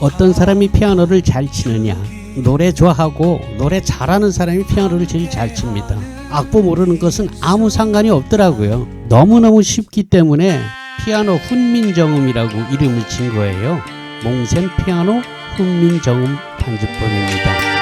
어떤 사람이 피아노를 잘 치느냐 노래 좋아하고 노래 잘하는 사람이 피아노를 제일 잘 칩니다. 악보 모르는 것은 아무 상관이 없더라고요. 너무너무 쉽기 때문에 피아노 훈민정음이라고 이름을 진 거예요. 몽센 피아노 훈민정음 편집본입니다.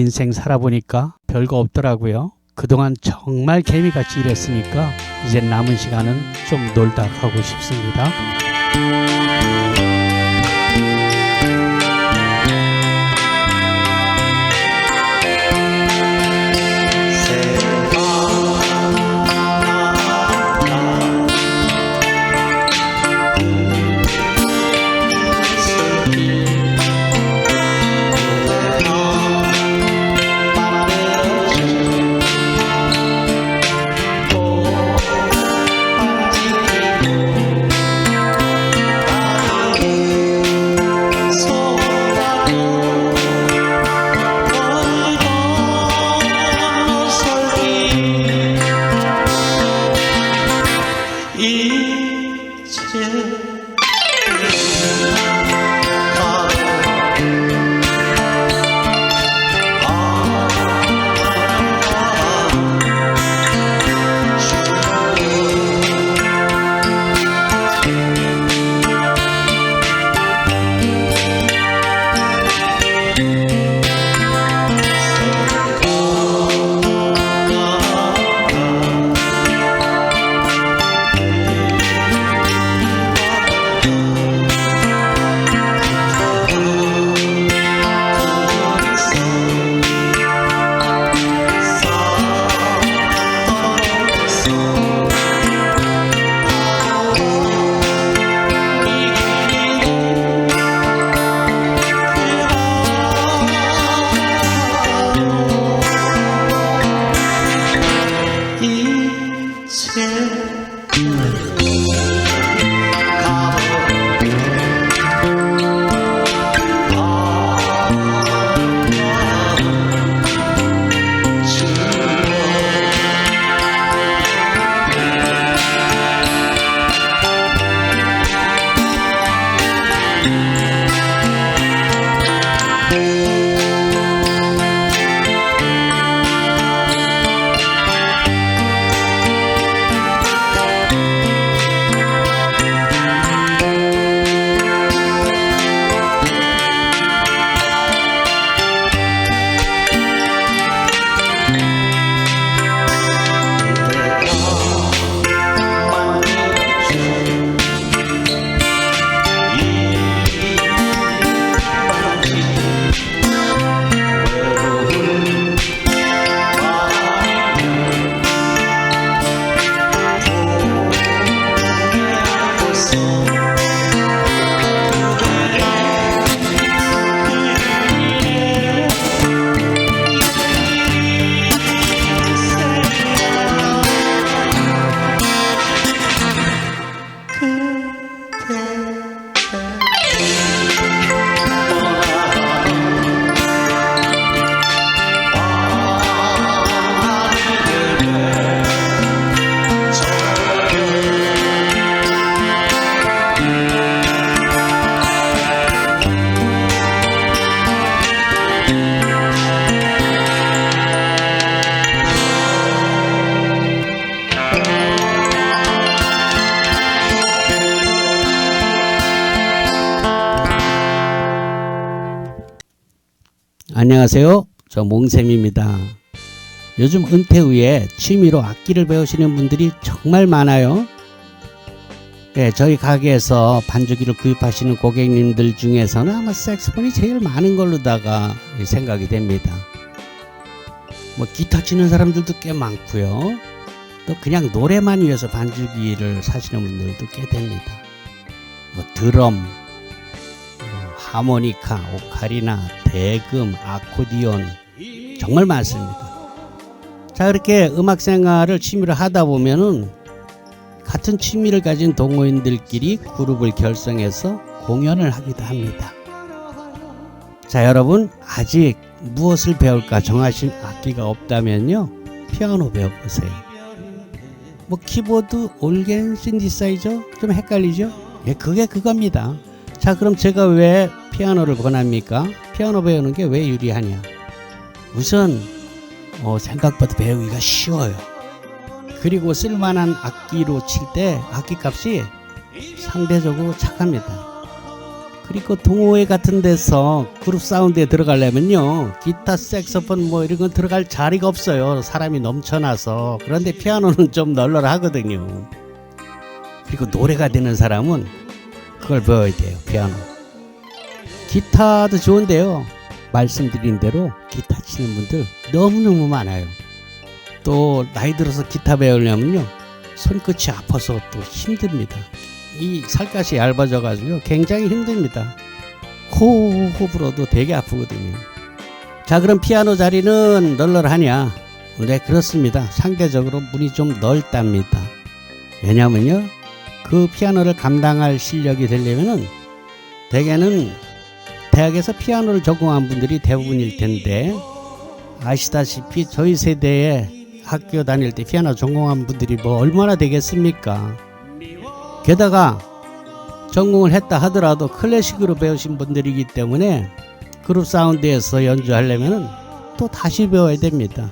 인생 살아보니까 별거 없더라고요. 그동안 정말 개미같이 일했으니까 이제 남은 시간은 좀 놀다 가고 싶습니다. 안녕하세요. 저 몽쌤입니다. 요즘 은퇴 후에 취미로 악기를 배우시는 분들이 정말 많아요. 네, 저희 가게에서 반주기를 구입하시는 고객님들 중에서는 아마 색스폰이 제일 많은 걸로다가 생각이 됩니다. 뭐 기타 치는 사람들도 꽤 많고요. 또 그냥 노래만 위해서 반주기를 사시는 분들도 꽤 됩니다. 뭐 드럼, 뭐 하모니카, 오카리나, 대금, 아코디온 정말 많습니다. 자 그렇게 음악 생활을 취미로 하다 보면은 같은 취미를 가진 동호인들끼리 그룹을 결성해서 공연을 하기도 합니다. 자 여러분 아직 무엇을 배울까 정하신 악기가 없다면요 피아노 배워보세요. 뭐 키보드, 올겐, 신디사이저 좀 헷갈리죠? 예, 그게 그겁니다. 자 그럼 제가 왜 피아노를 권합니까? 피아노 배우는 게 왜 유리하냐? 우선 어, 생각보다 배우기가 쉬워요. 그리고 쓸만한 악기로 칠 때 악기 값이 상대적으로 착합니다. 그리고 동호회 같은 데서 그룹 사운드에 들어가려면요 기타, 색소폰 뭐 이런 건 들어갈 자리가 없어요. 사람이 넘쳐나서 그런데 피아노는 좀 널널하거든요. 그리고 노래가 되는 사람은 그걸 배워야 돼요. 피아노. 기타도 좋은데요. 말씀드린 대로 기타 치는 분들 너무너무 많아요. 또 나이 들어서 기타 배우려면요 손끝이 아파서 또 힘듭니다. 이 살갗이 얇아져 가지고 굉장히 힘듭니다. 호흡 불어도 되게 아프거든요. 자 그럼 피아노 자리는 널널하냐? 네 그렇습니다. 상대적으로 문이 좀 넓답니다. 왜냐면요 그 피아노를 감당할 실력이 되려면은 대개는 대학에서 피아노를 전공한 분들이 대부분일 텐데 아시다시피 저희 세대에 학교 다닐 때 피아노 전공한 분들이 뭐 얼마나 되겠습니까? 게다가 전공을 했다 하더라도 클래식으로 배우신 분들이기 때문에 그룹 사운드에서 연주하려면 또 다시 배워야 됩니다.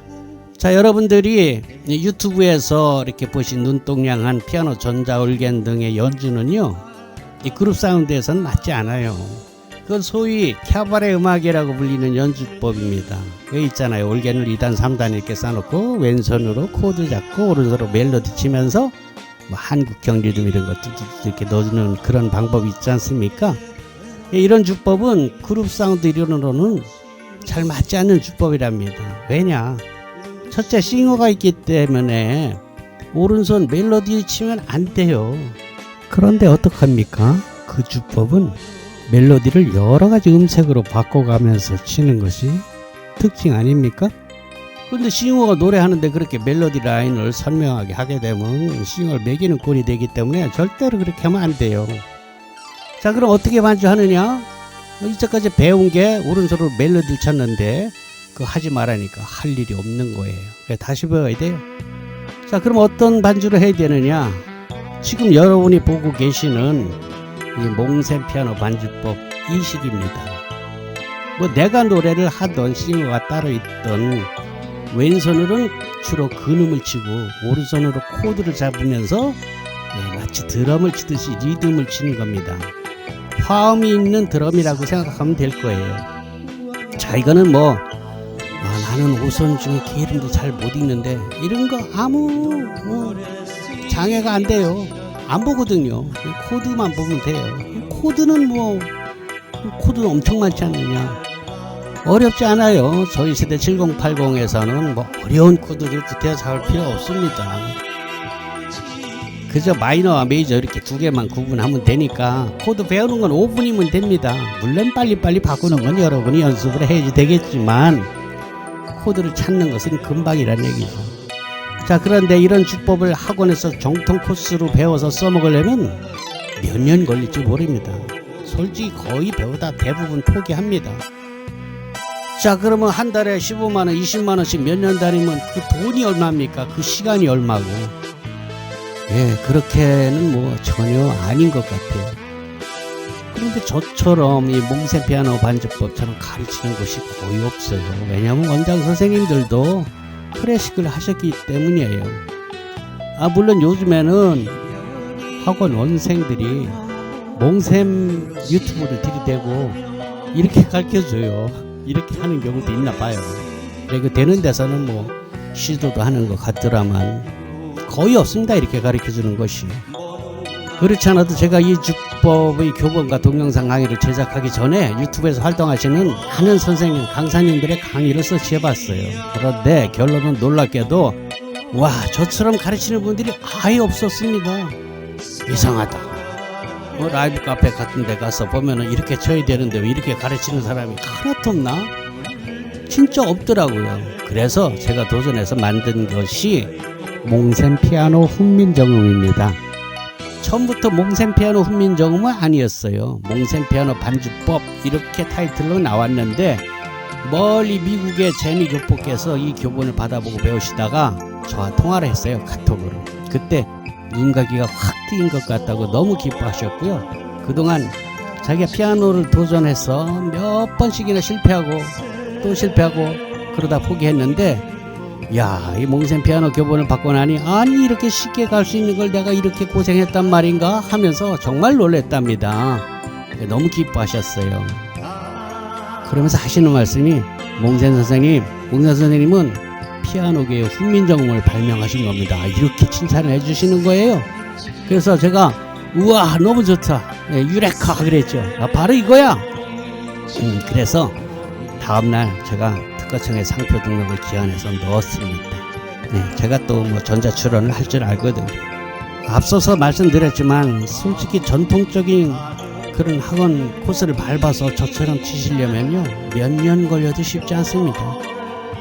자, 여러분들이 유튜브에서 이렇게 보신 눈동냥한 피아노 전자 올겐 등의 연주는요, 이 그룹 사운드에서는 맞지 않아요. 그건 소위 캬바레 음악이라고 불리는 연주법입니다. 여기 있잖아요. 올겐을 2단, 3단 이렇게 쌓아놓고 왼손으로 코드 잡고 오른손으로 멜로디 치면서 뭐 한국 경리듬 이런 것도 이렇게 넣는 그런 방법이 있지 않습니까? 이런 주법은 그룹 사운드 이론으로는 잘 맞지 않는 주법이랍니다. 왜냐? 첫째 싱어가 있기 때문에 오른손 멜로디 치면 안 돼요. 그런데 어떡합니까? 그 주법은 멜로디를 여러 가지 음색으로 바꿔가면서 치는 것이 특징 아닙니까? 근데 싱어가 노래하는데 그렇게 멜로디 라인을 선명하게 하게 되면 싱어를 매기는 꼴이 되기 때문에 절대로 그렇게 하면 안 돼요. 자, 그럼 어떻게 반주하느냐? 이제까지 배운 게 오른손으로 멜로디를 쳤는데 그 하지 말라니까 할 일이 없는 거예요. 다시 배워야 돼요. 자, 그럼 어떤 반주를 해야 되느냐? 지금 여러분이 보고 계시는 이 몽셈 피아노 반주법 이식입니다. 뭐 내가 노래를 하던 싱어가 따로 있던 왼손으로는 주로 근음을 치고 오른손으로 코드를 잡으면서 예, 마치 드럼을 치듯이 리듬을 치는 겁니다. 화음이 있는 드럼이라고 생각하면 될 거예요. 자 이거는 뭐 아, 나는 오선 중에 개 이름도 잘 못 읽는데 이런 거 아무 뭐 장애가 안 돼요. 안 보거든요. 코드만 보면 돼요. 코드는 뭐 코드는 엄청 많지 않느냐. 어렵지 않아요. 저희 세대 7080에서는 뭐 어려운 코드를 구태여 잡을 필요 없습니다. 그저 마이너와 메이저 이렇게 두 개만 구분하면 되니까 코드 배우는 건 5분이면 됩니다. 물론 빨리빨리 바꾸는 건 여러분이 연습을 해야지 되겠지만 코드를 찾는 것은 금방이란 얘기죠. 자 그런데 이런 주법을 학원에서 정통 코스로 배워서 써먹으려면 몇 년 걸릴지 모릅니다. 솔직히 거의 배우다 대부분 포기합니다. 자 그러면 한 달에 15만원 20만원씩 몇 년 다니면 그 돈이 얼마입니까 그 시간이 얼마고 예 그렇게는 뭐 전혀 아닌 것 같아요 그런데 저처럼 이 몽세 피아노 반주법처럼 가르치는 곳이 거의 없어요 왜냐하면 원장 선생님들도 클래식을 하셨기 때문이에요 아 물론 요즘에는 학원 원생들이 몽셈 유튜브를 들이대고 이렇게 가르쳐 줘요 이렇게 하는 경우도 있나 봐요. 그리고 되는 데서는 뭐 시도도 하는 것 같더라만 거의 없습니다. 이렇게 가르쳐 주는 것이. 그렇지 않아도 제가 이 주법의 교본과 동영상 강의를 제작하기 전에 유튜브에서 활동하시는 많은 선생님, 강사님들의 강의를 서치해봤어요. 그런데 결론은 놀랍게도 와 저처럼 가르치는 분들이 아예 없었습니다. 이상하다. 뭐 라이브 카페 같은 데 가서 보면은 이렇게 쳐야 되는데 왜 이렇게 가르치는 사람이 하나도 없나? 진짜 없더라고요. 그래서 제가 도전해서 만든 것이 몽센 피아노 훈민정음입니다. 처음부터 몽센 피아노 훈민정음은 아니었어요. 몽센 피아노 반주법 이렇게 타이틀로 나왔는데 멀리 미국의 제니 교포께서 이 교본을 받아보고 배우시다가 저와 통화를 했어요. 카톡으로. 그때 눈가기가 확 트인 것 같다고 너무 기뻐하셨고요. 그동안 자기가 피아노를 도전해서 몇 번씩이나 실패하고 또 실패하고 그러다 포기했는데 야, 이 몽센 피아노 교본을 받고 나니 아니 이렇게 쉽게 갈 수 있는 걸 내가 이렇게 고생했단 말인가 하면서 정말 놀랬답니다. 너무 기뻐하셨어요. 그러면서 하시는 말씀이 몽센 선생님, 몽센 선생님은 피아노계의 훈민정음을 발명하신 겁니다. 이렇게 칭찬을 해주시는 거예요. 그래서 제가 우와 너무 좋다, 예, 유레카 그랬죠. 아, 바로 이거야. 음, 그래서 다음날 제가 특허청에 상표 등록을 기한해서 넣었습니다. 네, 제가 또 뭐 전자 출원을 할 줄 알거든요. 앞서서 말씀드렸지만 솔직히 전통적인 그런 학원 코스를 밟아서 저처럼 치시려면요 몇 년 걸려도 쉽지 않습니다.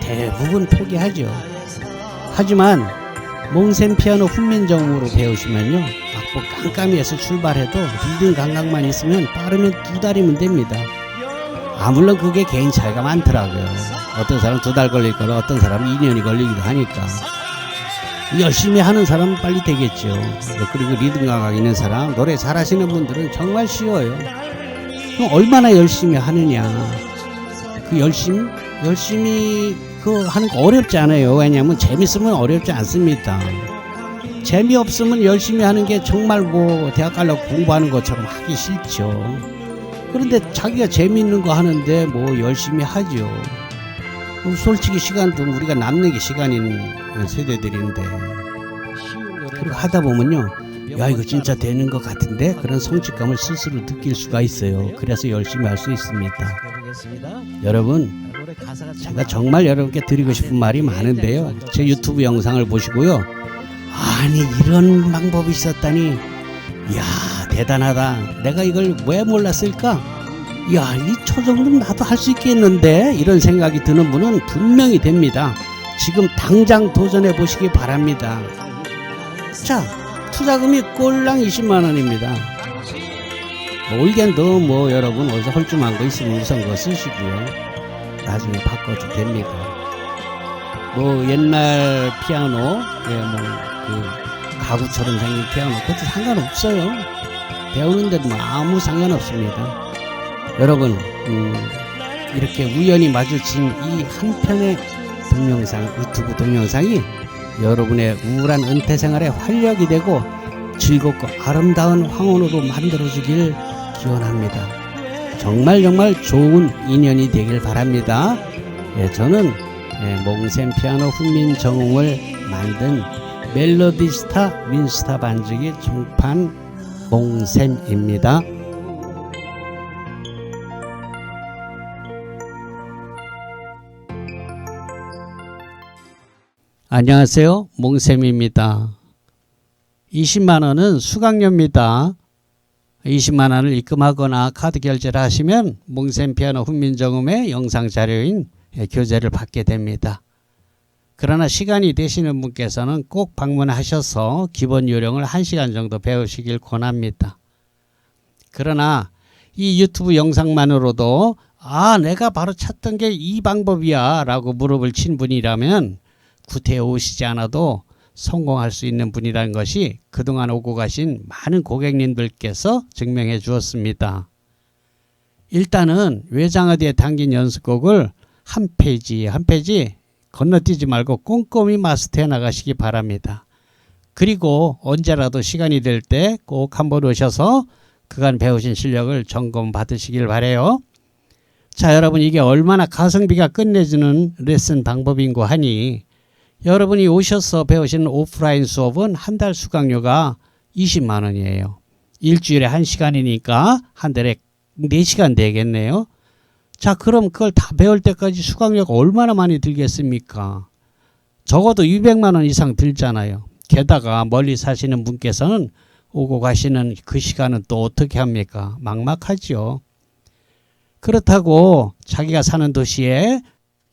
대부분 포기하죠. 하지만 몽센 피아노 훈민정음으로 배우시면요 악보 깜깜이에서 출발해도 리듬 감각만 있으면 빠르면 두 달이면 됩니다. 아 물론 그게 개인 차이가 많더라고요. 어떤 사람 두 달 걸릴 거라 어떤 사람 2년이 걸리기도 하니까 열심히 하는 사람은 빨리 되겠죠. 그리고 리듬 감각 있는 사람 노래 잘하시는 분들은 정말 쉬워요. 그럼 얼마나 열심히 하느냐. 그 열심 열심히 그 하는 거 어렵지 않아요. 왜냐하면 재밌으면 어렵지 않습니다. 재미없으면 열심히 하는 게 정말 뭐 대학 가려고 공부하는 것처럼 하기 싫죠. 그런데 자기가 재미있는 거 하는데 뭐 열심히 하죠. 뭐 솔직히 시간도 우리가 남는 게 시간인 세대들인데 그리고 하다 보면요. 야 이거 진짜 되는 것 같은데 그런 성취감을 스스로 느낄 수가 있어요. 그래서 열심히 할 수 있습니다. 여러분 제가 정말 여러분께 드리고 싶은 말이 많은데요. 제 유튜브 영상을 보시고요. 아니 이런 방법이 있었다니 이야 대단하다. 내가 이걸 왜 몰랐을까? 야, 이 초 정도 나도 할 수 있겠는데? 이런 생각이 드는 분은 분명히 됩니다. 지금 당장 도전해 보시기 바랍니다. 자, 투자금이 꼴랑 20만 원입니다. 뭐 올겐도 뭐 여러분 어디서 헐쭉한 거 있으면 우선 그거 쓰시고요. 나중에 바꿔도 됩니다. 뭐 옛날 피아노, 예, 뭐그 가구처럼 생긴 피아노, 그것도 상관없어요. 배우는 데도 뭐 아무 상관없습니다. 여러분 음, 이렇게 우연히 마주친 이 한 편의 동영상 유튜브 동영상이 여러분의 우울한 은퇴 생활에 활력이 되고 즐겁고 아름다운 황혼으로 만들어주길 기원합니다. 정말 정말 좋은 인연이 되길 바랍니다. 예, 저는 예, 몽센 피아노 훈민 정음을 만든 멜로디스타 윈스타 반죽이 종판 몽센입니다. 안녕하세요. 몽쌤입니다. 20만 원은 수강료입니다. 20만 원을 입금하거나 카드 결제를 하시면 몽쌤 피아노 훈민정음의 영상 자료인 교재를 받게 됩니다. 그러나 시간이 되시는 분께서는 꼭 방문하셔서 기본 요령을 1시간 정도 배우시길 권합니다. 그러나 이 유튜브 영상만으로도 아 내가 바로 찾던 게 이 방법이야 라고 무릎을 친 분이라면 구태여 오시지 않아도 성공할 수 있는 분이라는 것이 그동안 오고 가신 많은 고객님들께서 증명해 주었습니다. 일단은 외장하드에 담긴 연습곡을 한 페이지 한 페이지 건너뛰지 말고 꼼꼼히 마스터해 나가시기 바랍니다. 그리고 언제라도 시간이 될 때 꼭 한번 오셔서 그간 배우신 실력을 점검 받으시길 바래요. 자, 여러분 이게 얼마나 가성비가 끝내주는 레슨 방법인고 하니 여러분이 오셔서 배우시는 오프라인 수업은 한 달 수강료가 20만 원이에요. 일주일에 한시간이니까 한 달에 4시간 되겠네요. 자, 그럼 그걸 다 배울 때까지 수강료가 얼마나 많이 들겠습니까? 적어도 200만 원 이상 들잖아요. 게다가 멀리 사시는 분께서는 오고 가시는 그 시간은 또 어떻게 합니까? 막막하죠. 그렇다고 자기가 사는 도시에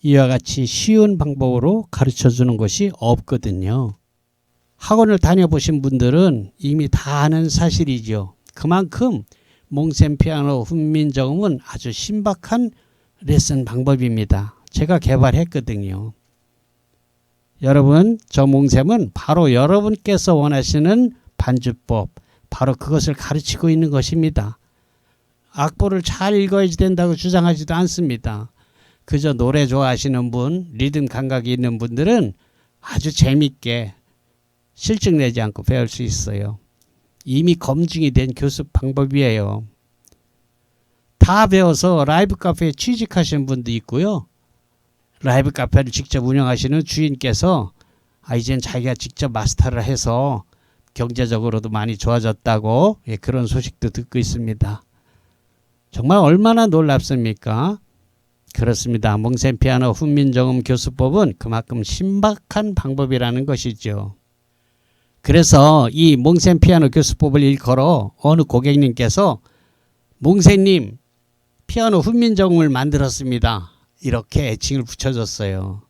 이와 같이 쉬운 방법으로 가르쳐 주는 것이 없거든요. 학원을 다녀보신 분들은 이미 다 아는 사실이죠. 그만큼 몽셈 피아노 훈민정음은 아주 신박한 레슨 방법입니다. 제가 개발했거든요. 여러분, 저 몽셈은 바로 여러분께서 원하시는 반주법, 바로 그것을 가르치고 있는 것입니다. 악보를 잘 읽어야지 된다고 주장하지도 않습니다. 그저 노래 좋아하시는 분, 리듬 감각이 있는 분들은 아주 재밌게 실증 내지 않고 배울 수 있어요. 이미 검증이 된 교습 방법이에요. 다 배워서 라이브 카페에 취직하시는 분도 있고요. 라이브 카페를 직접 운영하시는 주인께서 아 이젠 자기가 직접 마스터를 해서 경제적으로도 많이 좋아졌다고 예, 그런 소식도 듣고 있습니다. 정말 얼마나 놀랍습니까? 그렇습니다. 몽셈 피아노 훈민정음 교수법은 그만큼 신박한 방법이라는 것이죠. 그래서 이 몽셈 피아노 교수법을 일컬어 어느 고객님께서 몽셈님 피아노 훈민정음을 만들었습니다. 이렇게 애칭을 붙여줬어요.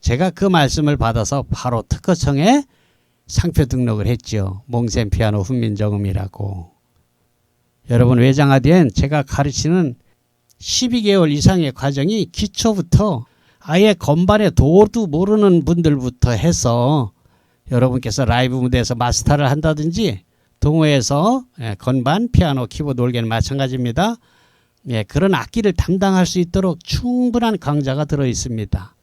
제가 그 말씀을 받아서 바로 특허청에 상표 등록을 했죠. 몽셈 피아노 훈민정음이라고. 여러분 외장하된 제가 가르치는 12개월 이상의 과정이 기초부터 아예 건반의 도도 모르는 분들부터 해서 여러분께서 라이브 무대에서 마스터를 한다든지 동호회에서 예, 건반, 피아노, 키보드, 올게는 마찬가지입니다. 예, 그런 악기를 담당할 수 있도록 충분한 강좌가 들어 있습니다.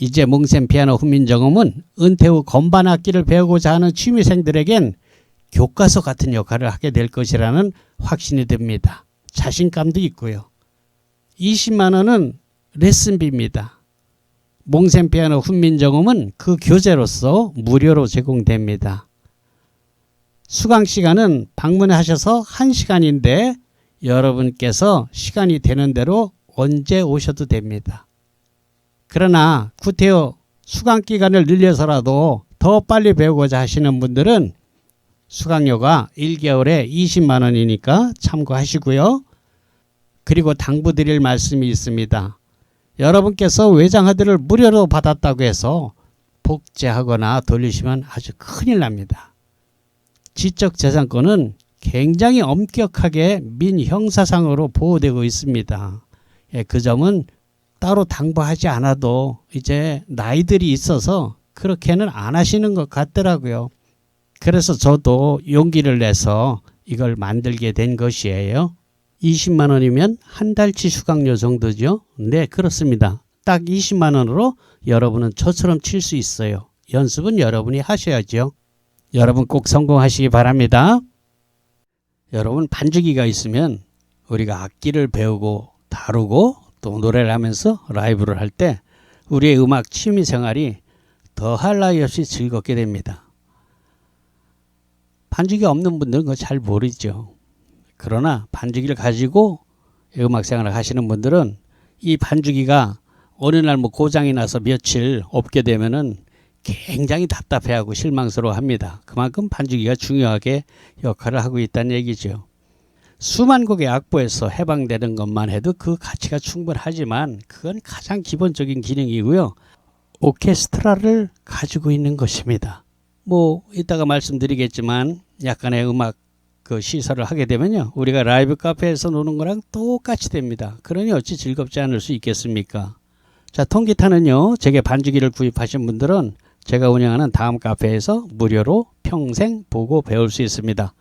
이제 몽셈 피아노 훈민정음은 은퇴 후 건반 악기를 배우고자 하는 취미생들에겐 교과서 같은 역할을 하게 될 것이라는 확신이 듭니다. 자신감도 있고요. 20만 원은 레슨비입니다. 몽셈 피아노 훈민정음은 그 교재로서 무료로 제공됩니다. 수강 시간은 방문하셔서 1시간인데 여러분께서 시간이 되는 대로 언제 오셔도 됩니다. 그러나 구태여 수강 기간을 늘려서라도 더 빨리 배우고자 하시는 분들은 수강료가 1개월에 20만 원이니까 참고하시고요. 그리고 당부드릴 말씀이 있습니다. 여러분께서 외장하드를 무료로 받았다고 해서 복제하거나 돌리시면 아주 큰일 납니다. 지적재산권은 굉장히 엄격하게 민형사상으로 보호되고 있습니다. 예, 그 점은 따로 당부하지 않아도 이제 나이들이 있어서 그렇게는 안 하시는 것 같더라고요. 그래서 저도 용기를 내서 이걸 만들게 된 것이에요. 20만 원이면 한 달치 수강료 정도죠. 네, 그렇습니다. 딱 20만 원으로 여러분은 저처럼 칠 수 있어요. 연습은 여러분이 하셔야죠. 여러분 꼭 성공하시기 바랍니다. 여러분 반주기가 있으면 우리가 악기를 배우고 다루고 또 노래를 하면서 라이브를 할 때 우리의 음악 취미 생활이 더할 나위 없이 즐겁게 됩니다. 반주기 없는 분들은 그거 잘 모르죠. 그러나 반주기를 가지고 음악 생활을 하시는 분들은 이 반주기가 어느 날 뭐 고장이 나서 며칠 없게 되면은 굉장히 답답해하고 실망스러워 합니다. 그만큼 반주기가 중요하게 역할을 하고 있다는 얘기죠. 수만 곡의 악보에서 해방되는 것만 해도 그 가치가 충분하지만 그건 가장 기본적인 기능이고요. 오케스트라를 가지고 있는 것입니다. 뭐 이따가 말씀드리겠지만 약간의 음악 그 시설을 하게 되면요. 우리가 라이브 카페에서 노는 거랑 똑같이 됩니다. 그러니 어찌 즐겁지 않을 수 있겠습니까? 자, 통기타는요. 제게 반주기를 구입하신 분들은 제가 운영하는 다음 카페에서 무료로 평생 보고 배울 수 있습니다.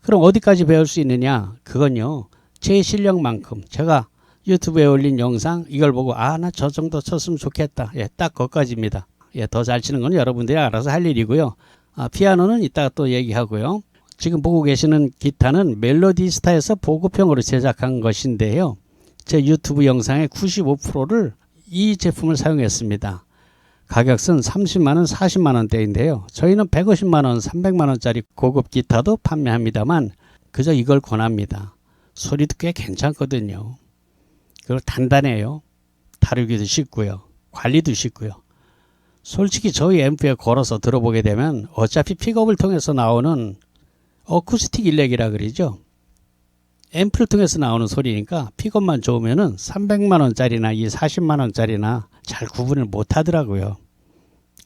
그럼 어디까지 배울 수 있느냐? 그건요. 제 실력만큼 제가 유튜브에 올린 영상 이걸 보고 아 나 저 정도 쳤으면 좋겠다. 예, 딱 거기까지입니다. 예, 더 잘 치는 건 여러분들이 알아서 할 일이고요. 아, 피아노는 이따가 또 얘기하고요. 지금 보고 계시는 기타는 멜로디스타에서 보급형으로 제작한 것인데요. 제 유튜브 영상의 95%를 이 제품을 사용했습니다. 가격은 30만원, 40만원대인데요. 저희는 150만원, 300만원짜리 고급 기타도 판매합니다만 그저 이걸 권합니다. 소리도 꽤 괜찮거든요. 그리고 단단해요. 다루기도 쉽고요. 관리도 쉽고요. 솔직히 저희 앰프에 걸어서 들어보게 되면 어차피 픽업을 통해서 나오는 어쿠스틱 일렉이라 그러죠. 앰프를 통해서 나오는 소리니까 픽업만 좋으면은 300만 원짜리나 이 40만 원짜리나 잘 구분을 못 하더라고요.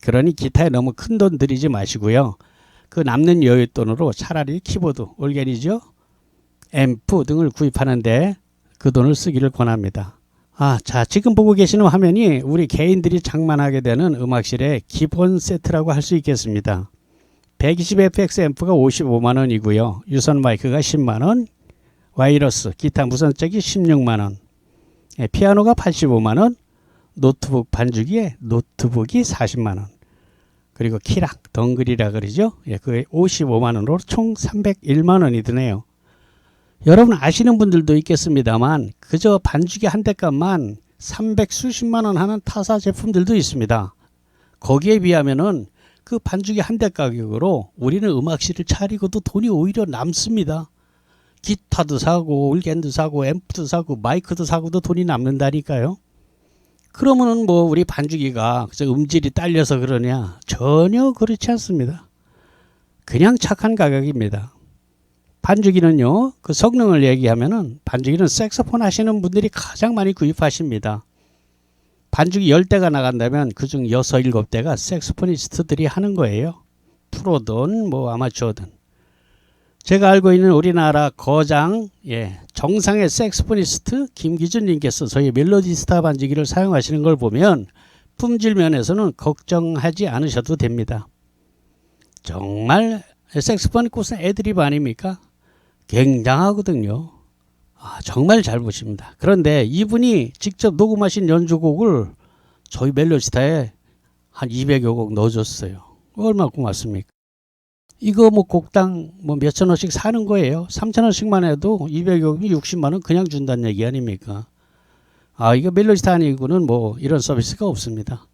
그러니 기타에 너무 큰 돈 들이지 마시고요. 그 남는 여윳돈으로 차라리 키보드, 올게니죠, 앰프 등을 구입하는데 그 돈을 쓰기를 권합니다. 아, 자, 지금 보고 계시는 화면이 우리 개인들이 장만하게 되는 음악실의 기본 세트라고 할 수 있겠습니다. 120fx 앰프가 55만 원이고요. 유선 마이크가 10만 원, 와이러스, 기타 무선잭이 16만 원, 예, 피아노가 85만 원, 노트북 반주기에 노트북이 40만 원, 그리고 키락, 덩글이라 그러죠. 예, 그게 55만 원으로 총 301만 원이 드네요. 여러분 아시는 분들도 있겠습니다만 그저 반주기 한 대값만 300 수십만 원 하는 타사 제품들도 있습니다. 거기에 비하면은 그 반주기 한대 가격으로 우리는 음악실을 차리고도 돈이 오히려 남습니다. 기타도 사고 올겐도 사고 앰프도 사고 마이크도 사고도 돈이 남는다니까요. 그러면은 뭐 우리 반주기가 음질이 딸려서 그러냐 전혀 그렇지 않습니다. 그냥 착한 가격입니다. 반주기는요 그 성능을 얘기하면은 반주기는 색소폰 하시는 분들이 가장 많이 구입하십니다. 반주기 10대가 나간다면 그중 6, 7대가 색소포니스트들이 하는 거예요. 프로든 뭐 아마추어든. 제가 알고 있는 우리나라 거장 예, 정상의 색소포니스트 김기준 님께서 저희 멜로디스타 반주기를 사용하시는 걸 보면 품질 면에서는 걱정하지 않으셔도 됩니다. 정말 색소폰 꽃은 애드립 아닙니까? 굉장하거든요. 아, 정말 잘 보십니다. 그런데 이분이 직접 녹음하신 연주곡을 저희 멜로디스타에 한 200여 곡 넣어줬어요. 얼마나 고맙습니까? 이거 뭐 곡당 뭐 몇천 원씩 사는 거예요. 3천 원씩만 해도 200여 곡이 60만 원 그냥 준다는 얘기 아닙니까? 아, 이거 멜로디스타 아니고는 뭐 이런 서비스가 없습니다.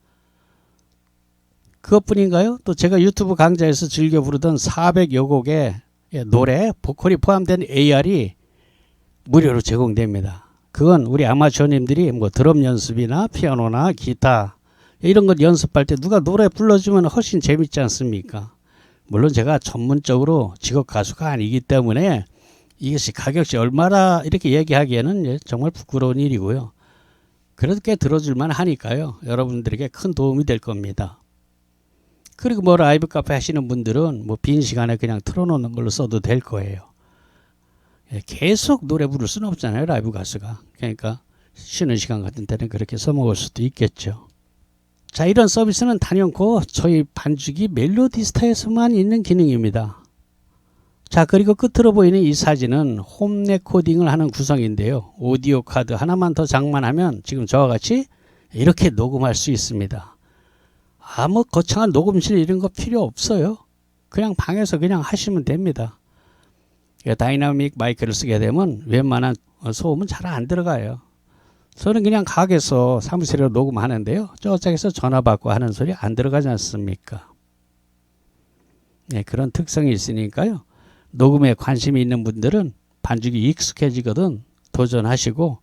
그것뿐인가요? 또 제가 유튜브 강좌에서 즐겨 부르던 400여 곡의 예, 노래, 보컬이 포함된 AR이 무료로 제공됩니다. 그건 우리 아마추어님들이 뭐 드럼 연습이나 피아노나 기타 이런 것 연습할 때 누가 노래 불러주면 훨씬 재밌지 않습니까? 물론 제가 전문적으로 직업 가수가 아니기 때문에 이것이 가격이 얼마나 이렇게 얘기하기에는 예, 정말 부끄러운 일이고요. 그래도 꽤 들어줄만 하니까요. 여러분들에게 큰 도움이 될 겁니다. 그리고 뭐 라이브 카페 하시는 분들은 뭐 빈 시간에 그냥 틀어놓는 걸로 써도 될 거예요. 예, 계속 노래 부를 수는 없잖아요. 라이브 가수가. 그러니까 쉬는 시간 같은 때는 그렇게 써먹을 수도 있겠죠. 자, 이런 서비스는 단연코 저희 반죽이 멜로디스타에서만 있는 기능입니다. 자, 그리고 끝으로 보이는 이 사진은 홈 레코딩을 하는 구성인데요. 오디오 카드 하나만 더 장만하면 지금 저와 같이 이렇게 녹음할 수 있습니다. 아무 거창한 녹음실 이런 거 필요 없어요. 그냥 방에서 그냥 하시면 됩니다. 다이나믹 마이크를 쓰게 되면 웬만한 소음은 잘 안 들어가요. 저는 그냥 가게에서 사무실에 녹음하는데요. 저쪽에서 전화 받고 하는 소리 안 들어가지 않습니까? 네, 그런 특성이 있으니까요. 녹음에 관심이 있는 분들은 반죽이 익숙해지거든 도전하시고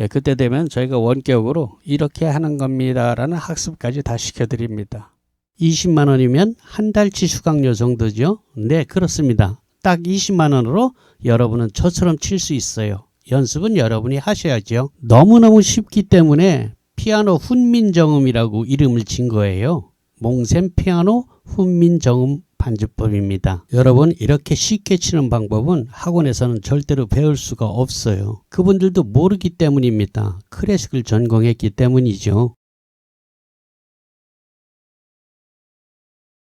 예, 그때 되면 저희가 원격으로 이렇게 하는 겁니다라는 학습까지 다 시켜드립니다. 20만 원이면 한 달치 수강료 정도죠? 네, 그렇습니다. 딱 20만 원으로 여러분은 저처럼 칠 수 있어요. 연습은 여러분이 하셔야죠. 너무너무 쉽기 때문에 피아노 훈민정음이라고 이름을 진 거예요. 몽셈 피아노 훈민정음 반주법입니다. 여러분 이렇게 쉽게 치는 방법은 학원에서는 절대로 배울 수가 없어요. 그분들도 모르기 때문입니다. 클래식을 전공했기 때문이죠.